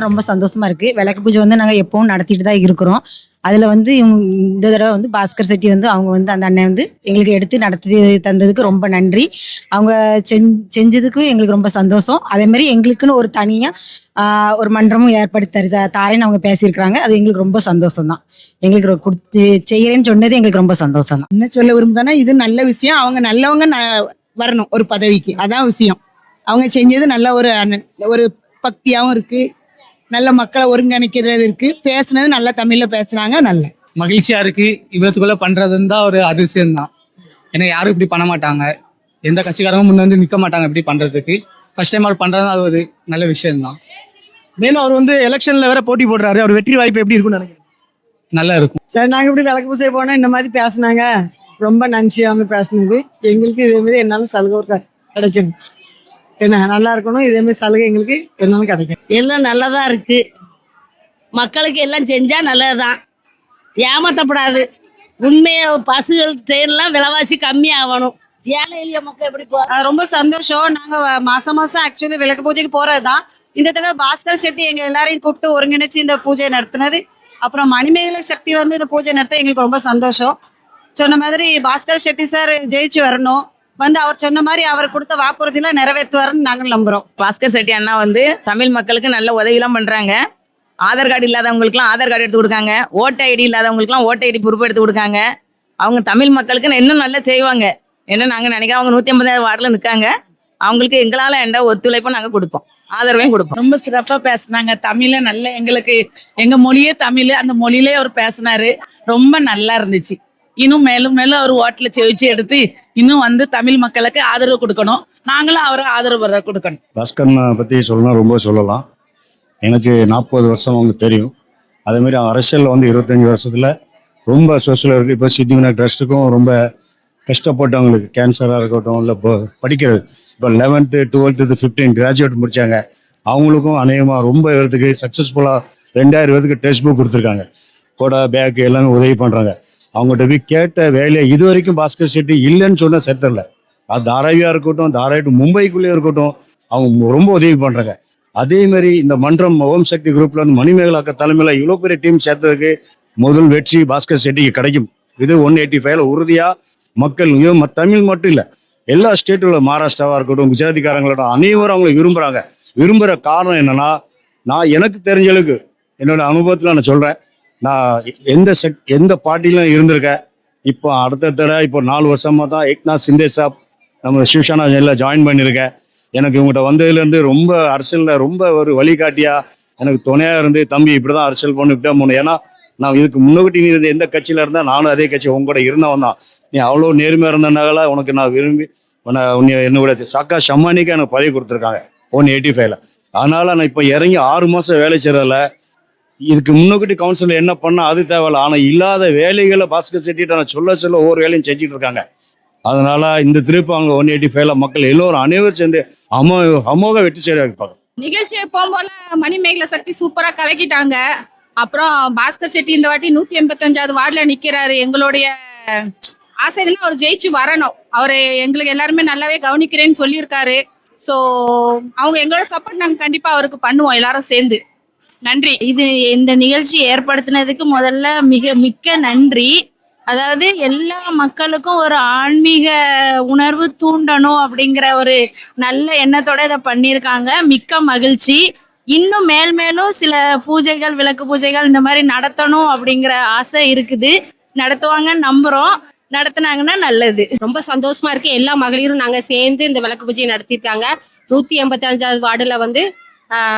ரொம்ப சந்தோஷமா இருக்கு. விளக்கு பூஜை வந்து நாங்கள் எப்பவும் நடத்திட்டு தான் இருக்கிறோம். அதில் வந்து இவங்க இந்த தடவை வந்து பாஸ்கர் செட்டி வந்து அவங்க வந்து அந்த அண்ணன் வந்து எங்களுக்கு எடுத்து நடத்தி தந்ததுக்கு ரொம்ப நன்றி. அவங்க செஞ் செஞ்சதுக்கு எங்களுக்கு ரொம்ப சந்தோஷம். அதேமாதிரி எங்களுக்குன்னு ஒரு தனியாக ஒரு மன்றமும் ஏற்படுத்தி தரு தாரேன்னு அவங்க பேசியிருக்கிறாங்க. அது எங்களுக்கு ரொம்ப சந்தோஷம் தான். எங்களுக்கு கொடுத்து செய்கிறேன்னு சொன்னது எங்களுக்கு ரொம்ப சந்தோஷம் தான். என்ன சொல்ல விரும்புதானா இது நல்ல விஷயம். அவங்க நல்லவங்க ந- வரணும் ஒரு பதவிக்கு. அதான் விஷயம். அவங்க செஞ்சது நல்ல ஒரு ஒரு பக்தியாகவும் இருக்குது நல்ல மக்களை ஒருங்கிணைக்கிறது இருக்கு பேசுனது நல்லா தமிழ்ல பேசுனாங்க நல்ல. மகிழ்ச்சியா இருக்கு. இவ்வளத்துக்குள்ள பண்றதுன்னு தான் ஒரு அதிசயம் தான். ஏன்னா யாரும் இப்படி பண்ண மாட்டாங்க. எந்த கட்சிக்காரங்க முன்ன வந்து நிக்க மாட்டாங்க இப்படி பண்றதுக்கு. ஃபர்ஸ்ட் டைம் அவர் பண்றது அது ஒரு நல்ல விஷயம் தான். மேலும் அவர் வந்து எலெக்ஷன்ல வேற போட்டி போடுறாரு. அவர் வெற்றி வாய்ப்பு எப்படி இருக்கும்னு நினைக்கிறேன் நல்லா இருக்கும். சரி நாங்கள் இப்படி விளக்கு பூசை போனோம். இந்த மாதிரி பேசுனாங்க. ரொம்ப நன்றி அவங்க பேசுனது. எங்களுக்கு இதே மாதிரி என்னாலும் சலுகை கிடைக்கணும். என்ன நல்லா இருக்கணும்? இதே மாதிரி சலுகை எங்களுக்கு என்னாலும் கிடைக்கும். எல்லாம் நல்லதா இருக்கு. மக்களுக்கு எல்லாம் செஞ்சா நல்லதுதான். ஏமாத்தப்படாது. உண்மையா பஸ்ஸுகள் ட்ரெயின்லாம் விலைவாசி கம்மி ஆகணும். ஏழை எளிய மக்கள் எப்படி போ ரொம்ப சந்தோஷம். நாங்க வ- மாசம் மாசம் ஆக்சுவலி விளக்கு பூஜைக்கு போறதுதான். இந்த தடவை பாஸ்கர் செட்டி எங்க எல்லாரையும் கூப்பிட்டு ஒருங்கிணைச்சு இந்த பூஜையை நடத்தினது. அப்புறம் மணிமேகலை சக்தி வந்து இந்த பூஜை நடத்த எங்களுக்கு ரொம்ப சந்தோஷம். சொன்ன மாதிரி பாஸ்கர் செட்டி சார் ஜெயிச்சு வரணும். வந்து அவர் சொன்ன மாதிரி அவர் கொடுத்த வாக்குறுதியெல்லாம் நிறைவேற்றுவாருன்னு நாங்கள் நம்புறோம். பாஸ்கர் செட்டி அண்ணா வந்து தமிழ் மக்களுக்கு நல்ல உதவிலாம் பண்றாங்க. ஆதார் கார்டு இல்லாதவங்களுக்குலாம் ஆதார் கார்டு எடுத்து கொடுக்காங்க. ஓட்டு ஐடி இல்லாதவங்களுக்குலாம் ஓட்டு ஐடி ப்ரூஃப் எடுத்து கொடுக்காங்க. அவங்க தமிழ் மக்களுக்கு இன்னும் நல்லா செய்வாங்க. என்ன நாங்க நினைக்கிறோம் அவங்க நூத்தி ஐம்பதாவது வார்டில் நிற்காங்க அவங்களுக்கு எங்களால எந்த ஒத்துழைப்பும் நாங்க கொடுப்போம். ஆதரவையும் கொடுப்போம். ரொம்ப சிறப்பா பேசுனாங்க. தமிழ நல்ல எங்களுக்கு எங்க மொழியே தமிழ். அந்த மொழியிலே அவர் பேசினாரு. ரொம்ப நல்லா இருந்துச்சு. இன்னும் மேலும் மேலும் அவர் ஓட்டுல செவிச்சு எடுத்து இன்னும் வந்து தமிழ் மக்களுக்கு ஆதரவு கொடுக்கணும். நாங்களும் அவரை ஆதரவு கொடுக்கணும். பாஸ்கரனை பற்றி சொல்லணும் ரொம்ப சொல்லலாம். எனக்கு நாற்பது வருஷம் அவங்க தெரியும். அதே மாதிரி அவங்க அரசியலில் வந்து இருபத்தஞ்சி வருஷத்தில் ரொம்ப சோஷியல் இருக்குது இப்போ சித்திவிநாயக் ட்ரஸ்ட்டுக்கும் ரொம்ப கஷ்டப்பட்டவங்களுக்கு கேன்சராக இருக்கட்டும் இல்லை இப்போ படிக்கிறது. இப்போ லெவன்த்து டுவெல்த்து ஃபிஃப்டீன் கிராஜுவேட் முடித்தாங்க அவங்களுக்கும் அநேகமாக ரொம்ப பேர்த்துக்கு சக்ஸஸ்ஃபுல்லாக ரெண்டாயிரம் பேருக்கு டெக்ஸ்ட் புக் கொடுத்துருக்காங்க. கொடை பேக் எல்லாமே உதவி பண்ணுறாங்க அவங்ககிட்ட போய் கேட்ட வேலையை இது வரைக்கும் பாஸ்கர் செட்டி இல்லைன்னு சொன்ன சரித்திரல அது தாராவியாக இருக்கட்டும் தாராவி மும்பைக்குள்ளேயே இருக்கட்டும் அவங்க ரொம்ப உதவி பண்ணுறாங்க அதேமாரி இந்த மன்றம் ஓம் சக்தி குரூப்பில் வந்து மணிமேகலாக்க தலைமையில் இவ்வளோ பெரிய டீம் சேர்த்ததுக்கு முதல் வெற்றி பாஸ்கர் செட்டிக்கு கிடைக்கும். இது ஒன் எயிட்டி ஃபைவ்ல உறுதியாக மக்கள் ம- தமிழ் மட்டும் இல்லை எல்லா ஸ்டேட்டில் மகாராஷ்டிராவாக இருக்கட்டும் குஜராத்திக்காரங்களோட அனைவரும் அவங்களை விரும்புகிறாங்க விரும்புகிற காரணம் என்னன்னா நான் எனக்கு தெரிஞ்ச அளவுக்கு என்னோட அனுபவத்தில் நான் சொல்கிறேன் நான் எந்த செக் எந்த பார்ட்டிலும் இருந்திருக்கேன். இப்போ அடுத்த தடவை இப்போ நாலு வருஷமாக தான் ஏக்நாத் சிந்தே சாப் நம்ம சிவசேனா எல்லாம் ஜாயின் பண்ணியிருக்கேன். எனக்கு இவங்ககிட்ட வந்ததுலேருந்து ரொம்ப அரசியலில் ரொம்ப ஒரு வழிகாட்டியாக எனக்கு துணையாக இருந்து தம்பி இப்படி தான் அரசியல் பண்ணு இப்படி தான் ஏன்னா நான் இதுக்கு முன்னோட்டி நீ இருந்த எந்த கட்சியில் இருந்தால் நானும் அதே கட்சி உங்க இருந்தவன் தான். நீ அவ்வளோ நேர்மையாக இருந்தனால உனக்கு நான் விரும்பி உன்னை உன்னை என்னோட சாக்கா ஷம்மானிக்கு எனக்கு பதவி கொடுத்துருக்காங்க ஒன் எயிட்டி ஃபைவ்ல அதனால் நான் இப்போ இறங்கி ஆறு மாதம் வேலை செய்கிறதில்ல இதுக்கு முன்னுக்கிட்டு கவுன்சில் என்ன பண்ணால் அது தேவையில்ல. ஆனால் இல்லாத வேலைகளை பாஸ்கர் செட்டிட்டு நான் சொல்ல சொல்ல ஒவ்வொரு வேலையும் செஞ்சுட்டு இருக்காங்க. அதனால இந்த திருப்பி அங்கே ஒன் எயிட்டி ஃபைவ்ல மக்கள் எல்லோரும் அனைவரும் சேர்ந்து அமோ அமோக வெற்றி சேர வைப்பாங்க நிகழ்ச்சியை போகும்போல போல மணிமேகலை சக்தி சூப்பராக கலக்கிட்டாங்க. அப்புறம் பாஸ்கர் செட்டி இந்த வாட்டி நூத்தி எண்பத்தஞ்சாவது வார்டில் நிற்கிறாரு எங்களுடைய ஆசை அவர் ஜெயிச்சு வரணும். அவர் எங்களுக்கு எல்லாருமே நல்லாவே கவனிக்கிறேன்னு சொல்லியிருக்காரு. ஸோ அவங்க எங்களோட சப்போர்ட் நாங்கள் கண்டிப்பாக அவருக்கு பண்ணுவோம் எல்லாரும் சேர்ந்து. நன்றி. இது இந்த நிகழ்ச்சி ஏற்படுத்தினதுக்கு முதல்ல மிக மிக்க நன்றி. அதாவது எல்லா மக்களுக்கும் ஒரு ஆன்மீக உணர்வு தூண்டணும் அப்படிங்கிற ஒரு நல்ல எண்ணத்தோட இதை பண்ணியிருக்காங்க. மிக்க மகிழ்ச்சி. இன்னும் மேல் மேலும் சில பூஜைகள் விளக்கு பூஜைகள் இந்த மாதிரி நடத்தணும் அப்படிங்கிற ஆசை இருக்குது. நடத்துவாங்கன்னு நம்புறோம். நடத்துனாங்கன்னா நல்லது. ரொம்ப சந்தோஷமா இருக்கு. எல்லா மகளிரும் நாங்க சேர்ந்து இந்த விளக்கு பூஜையை நடத்தியிருக்காங்க. நூத்தி எண்பத்தி அஞ்சாவது வார்டுல வந்து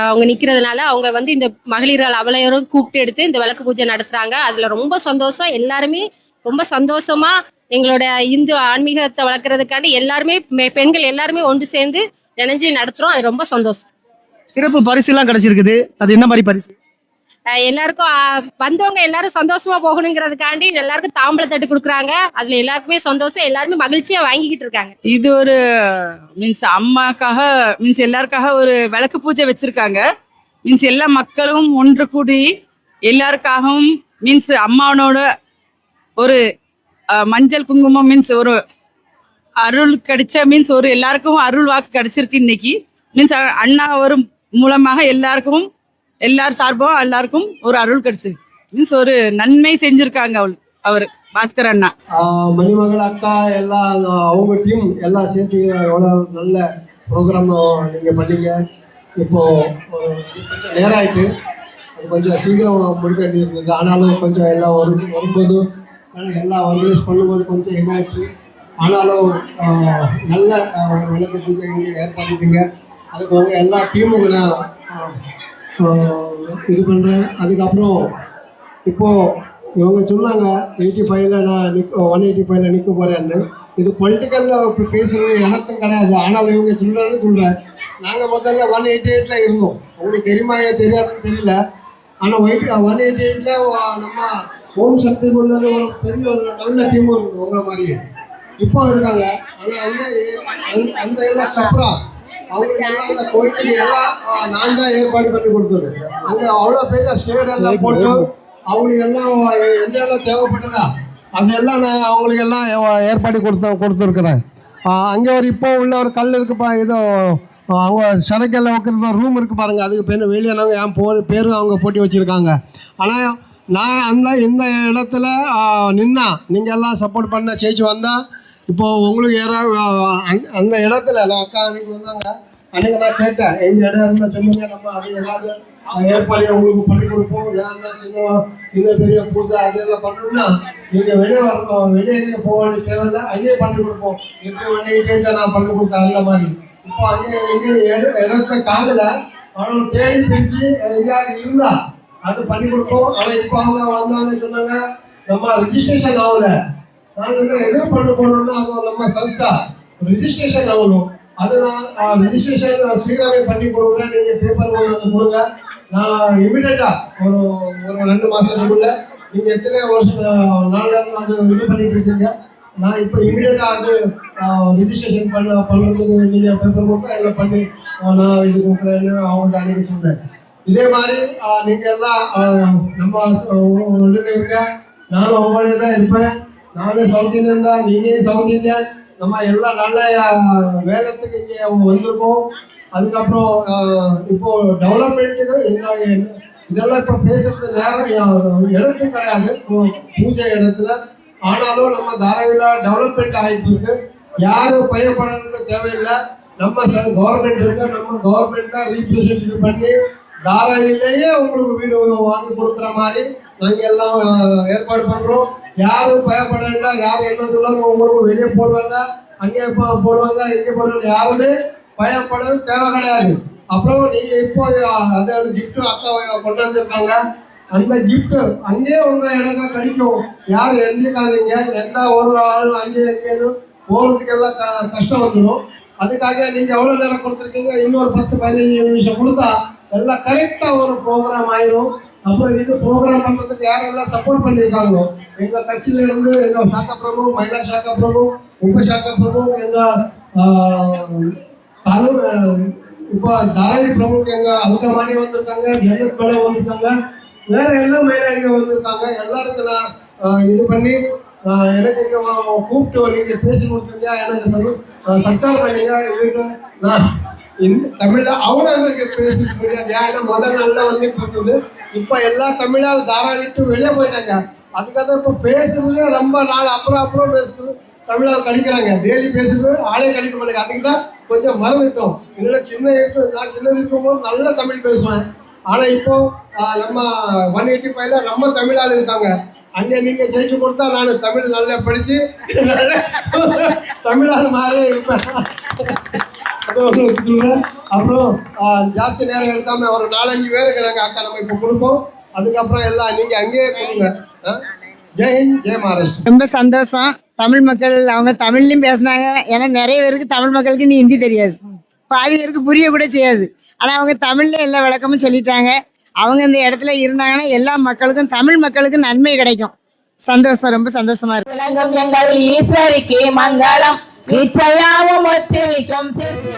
அவங்க நிக்கிறதுனால அவங்க வந்து இந்த மகளிர்கள் அவளையரும் கூப்பிட்டு எடுத்து இந்த விளக்கு பூஜை நடத்துறாங்க. அதுல ரொம்ப சந்தோஷம். எல்லாருமே ரொம்ப சந்தோஷமா எங்களோட இந்து ஆன்மீகத்தை வளர்க்கறதுக்காண்டி எல்லாருமே பெண்கள் எல்லாருமே ஒன்று சேர்ந்து நினைஞ்சு நடத்துறோம். அது ரொம்ப சந்தோஷம். சிறப்பு பரிசு எல்லாம் கிடைச்சிருக்குது. அது என்ன மாதிரி பரிசு? எல்லாருக்கும் வந்தவங்க எல்லாரும் சந்தோஷமா போகணுங்கிறதுக்காண்டி எல்லாருக்கும் தாம்பளை தட்டு கொடுக்குறாங்க. அதுல எல்லாருக்குமே சந்தோஷம் எல்லாருமே மகிழ்ச்சியா வாங்கிக்கிட்டு இருக்காங்க. இது ஒரு மீன்ஸ் அம்மாக்காக மீன்ஸ் எல்லாருக்காக ஒரு விளக்கு பூஜை வச்சிருக்காங்க. மீன்ஸ் எல்லா மக்களும் ஒன்று கூடி எல்லாருக்காகவும் மீன்ஸ் அம்மாவனோட ஒரு மஞ்சள் குங்குமம் மீன்ஸ் ஒரு அருள் கிடைச்ச மீன்ஸ் ஒரு எல்லாருக்கும் அருள் வாக்கு கிடைச்சிருக்கு இன்னைக்கு. மீன்ஸ் அண்ணா ஒரு மூலமாக எல்லாருக்கும் எல்லார் சார்பும் எல்லாருக்கும் ஒரு அருள் கிடைச்சு. மீன்ஸ் ஒரு நன்மை செஞ்சிருக்காங்க அவள் அவர் பாஸ்கர் அண்ணா. மணிமகள் அக்கா எல்லாம் அவங்க டீம் எல்லாம் சேர்த்து எவ்வளோ நல்ல ப்ரோக்ராம் நீங்கள் பண்ணீங்க. இப்போ நேரம் ஆயிட்டு அது கொஞ்சம் சீக்கிரம் முடிக்க வேண்டியிருந்தது. ஆனாலும் கொஞ்சம் எல்லாம் வரும் வரும்போது எல்லா எல்லாம் ஆர்கனைஸ் பண்ணும்போது கொஞ்சம் ஆயிட்டு ஆனாலும் நல்ல விளக்கு பூஜை ஏற்பாடுங்க அதுக்கு உங்கள் எல்லா டீமுக்கு நான் இது பண்ணுறேன் அதுக்கப்புறம் இப்போது இவங்க சொன்னாங்க எயிட்டி ஃபைவ்ல நான் நிற்க ஒன் எயிட்டி ஃபைவ்ல நிற்க போகிறேன்னு இது பொலிட்டிக்கலில் இப்போ பேசுகிறது எனத்தும் கிடையாது. ஆனால் இவங்க சொல்கிறேன்னு சொல்கிறேன் நாங்கள் முதல்ல ஒன் எயிட்டி எயிட்டில் இருந்தோம். உங்களுக்கு தெரியுமா ஏன் தெரியாதுன்னு தெரியல. ஆனால் ஒயிட் ஒன் எயிட்டி எயிட்டில் நம்ம ஹோம் சக்தி கொண்டது ஒரு பெரிய ஒரு நல்ல டீமும் இருந்தது உங்களை மாதிரியே. இப்போ இருக்காங்க. ஆனால் அங்கே அந்த- அந்த சப்ரா அவங்களுக்கு அந்த கோயிலுக்கு எல்லாம் ஆ, நான் தான் ஏற்பாடு பண்ணி கொடுத்தது. அங்கே அவ்வளோ பெரிய ஷேட் எல்லாம் போட்டு அவங்களுக்கு எல்லாம் என்னெல்லாம் தேவைப்பட்டதா அதெல்லாம் நான் அவங்களுக்கு எல்லாம் ஏ- ஏற்பாடு கொடுத்து கொடுத்துருக்குறேன். அங்கே ஒரு இப்போ உள்ள ஒரு கல் இருக்குப்பா ஏதோ ஆ, அவங்க சரக்கெல்லாம் வைக்கிற ரூம் இருக்குது பாருங்கள் அதுக்கு பேர் வெளியானவங்க என் போ பேரும் அவங்க போட்டி வச்சுருக்காங்க. ஆனால் நான் அந்த இந்த இடத்துல ஆ, நின்னா நீங்கள் எல்லாம் சப்போர்ட் பண்ண ஜெயிச்சு வந்தால் இப்போது உங்களுக்கு யாராவது அந்த- இடத்துல நான் அக்கா அன்னைக்கு வந்தாங்க. அன்னைக்கு நான் கேட்டேன் எங்கள் இடம் இருந்தால் சொன்னீங்க நம்ம அது ஏதாவது ஏற்பாடு உங்களுக்கு பண்ணி கொடுப்போம் யாருன்னா சின்ன சின்ன பெரிய பூஜை அதெல்லாம் பண்ணணும்னா நீங்கள் வெளியே வரணும் வெளியே எங்கே போக வேண்டிய தேவையில்லை அங்கேயே பண்ணி கொடுப்போம். எப்படி வண்டி கேட்டால் நான் பண்ணி கொடுத்தேன் அந்த மாதிரி. இப்போ அங்கே எங்கே இட இடத்த காதல ஆனால் தேடி பிடிச்சி எங்கேயாவது இருந்தா அது பண்ணி கொடுப்போம். ஆனால் இப்போ அவங்க வந்தாங்க சொன்னாங்க நம்ம ரிஜிஸ்ட்ரேஷன் ஆகலை. நாங்கள் எது பண்ண போனோம்னா அது நம்ம சன்ஸ்தா ரிஜிஸ்ட்ரேஷன் ஆகணும் அது நான் ரிஜிஸ்ட்ரேஷன் சீக்கிரமே பண்ணி கொடுக்குறேன். நீங்கள் பேப்பர் கொண்டு வந்து கொடுங்க. நான் இமிடியட்டாக ஒரு ஒரு ரெண்டு மாதத்துக்குள்ள நீங்கள் எத்தனை வருஷம் நாளில் அது இது பண்ணிட்டு இருக்கீங்க? நான் இப்போ இமிடியட்டாக அது ரிஜிஸ்ட்ரேஷன் பண்ண பண்ணுறதுக்கு நீங்கள் பேப்பர் கொடுத்தா இதில் பண்ணி நான் இது கொடுக்குறேன்னு அவங்கள்ட்ட அன்னைக்கு சொன்னேன் இதே மாதிரி நீங்கள் நீங்க எல்லாம் நம்ம ஒன்று இருக்க நானும் உங்களே தான் இருப்பேன். நானும் சவுத் தான் நீங்க சவுத் நம்ம எல்லாம் நல்ல வேகத்துக்கு வேலைத்துக்கு இங்கே வந்திருக்கோம். அதுக்கப்புறம் இப்போ டெவலப்மெண்ட்டுக்கு என்ன இதெல்லாம் இப்போ பேசுறது நேரம் இடத்து கிடையாது. இப்போ பூஜை இடத்துல. ஆனாலும் நம்ம தாராவில டெவலப்மெண்ட் ஆகிட்டு இருக்கு. யாரும் பயப்படணும்னு தேவையில்லை. நம்ம கவர்மெண்ட் இருக்கு. நம்ம கவர்மெண்ட் தான் ரீப்ரசன்ட் பண்ணி தாராவிலேயே உங்களுக்கு வீடு வாங்கி கொடுக்குற மாதிரி நாங்கள் எல்லாம் ஏற்பாடு பண்ணுறோம் யாரும் பயப்பட வேண்டாம் யார் என்ன சொன்னாலும் உங்களுக்கு வெளியே போடுவாங்க அங்கே போ- போடுவாங்க இங்கே போடுவாங்க. யாருமே பயப்படுறது தேவை கிடையாது. அப்புறம் நீங்கள் இப்போ அந்த அந்த gift அக்கா கொண்டு வந்திருக்காங்க. அந்த கிஃப்ட் அங்கேயே உங்க இடங்க கிடைக்கும். யாரும் எழுதிக்காதீங்க எந்த ஒரு ஆளும் அங்கேயும் எங்கேயும் போகிறதுக்கெல்லாம் க கஷ்டம் வந்துடும். அதுக்காக நீங்கள் எவ்வளோ நேரம் கொடுத்துருக்கீங்க? இன்னொரு பத்து பதினஞ்சு நிமிஷம் கொடுத்தா எல்லாம் கரெக்டாக ஒரு ப்ரோக்ராம் ஆயிரும். அப்புறம் இது ப்ரோக்ராம் பண்ணுறதுக்கு யாரெல்லாம் சப்போர்ட் பண்ணியிருக்காங்களோ எங்கள் கட்சியில இருந்து எங்கள் சாக்கா பிரபு மகிழா சாக்கா பிரபு உப சாக்கா பிரபு எங்கள் தரு இப்போ தாரணி பிரபுக்கு எங்கள் அல்கமானி வந்திருக்காங்க ஜெகத் மேடம் வந்திருக்காங்க வேற எல்லாம் மேலே வந்திருக்காங்க. எல்லாருக்கும் நான் இது பண்ணி எனக்கு இங்கே கூப்பிட்டு நீங்கள் பேசி கொடுத்துருங்க எனக்கு சொல்லு- ஆஹ், பண்ணீங்க. இதுக்கு நான் இந்த தமிழ்ல அவங்க பேசிக்க முடியாது ஏன்னா முதல் நாள்ல வந்துட்டு இருந்தது. இப்போ எல்லா தமிழால் தாராளிட்டு வெளியே போயிட்டாங்க. அதுக்காக இப்போ பேசுறதுலேயே ரொம்ப நாள் அப்புறம் அப்புறம் பேசுறது. தமிழால் கடிக்கிறாங்க டெய்லி பேசுறது ஆளே கடிக்க மாட்டேங்க. அதுக்கு தான் கொஞ்சம் மறந்துட்டோம். என்னோட சின்ன இருக்கும் நான் சின்னது இருக்கும்போது நல்ல தமிழ் பேசுவேன். ஆனால் இப்போ நம்ம ஒன் எயிட்டி ஃபைவ்ல நம்ம தமிழால் இருக்காங்க. அங்கே நீங்கள் ஜெயிச்சு கொடுத்தா நான் தமிழ் நல்லா படித்து தமிழால் மாறே இருப்பேன். அப்புறம் ஜாஸ்தி நேரம் எடுக்காம ஒரு நாலஞ்சு பேருக்கு நாங்கள் அக்கா நம்ம இப்போ கொடுப்போம். அதுக்கப்புறம் எல்லாம் நீங்கள் அங்கேயே கொடுங்க. ஆ? ஜெய் ஹிந்த் ஜெய் மகாராஷ்டிரா. ரொம்ப சந்தோஷம். தமிழ் மக்கள் அவங்க தமிழ்லையும் பேசினாங்க. ஏன்னா நிறைய பேருக்கு தமிழ் மக்களுக்கு நீ ஹிந்தி தெரியாது. பாதி பேருக்கு புரிய கூட செய்யாது. ஆனால் அவங்க தமிழ்ல எல்லா விளக்கமும் சொல்லிட்டாங்க. அவங்க இந்த இடத்துல இருந்தாங்கன்னா எல்லா மக்களுக்கும் தமிழ் மக்களுக்கும் நன்மை கிடைக்கும். சந்தோஷம் ரொம்ப சந்தோஷமா இருக்கு. எங்கள் ஈஸ்வரிக்கு மங்களம். పిట్టయాము మొత్తం ఇకం చేసి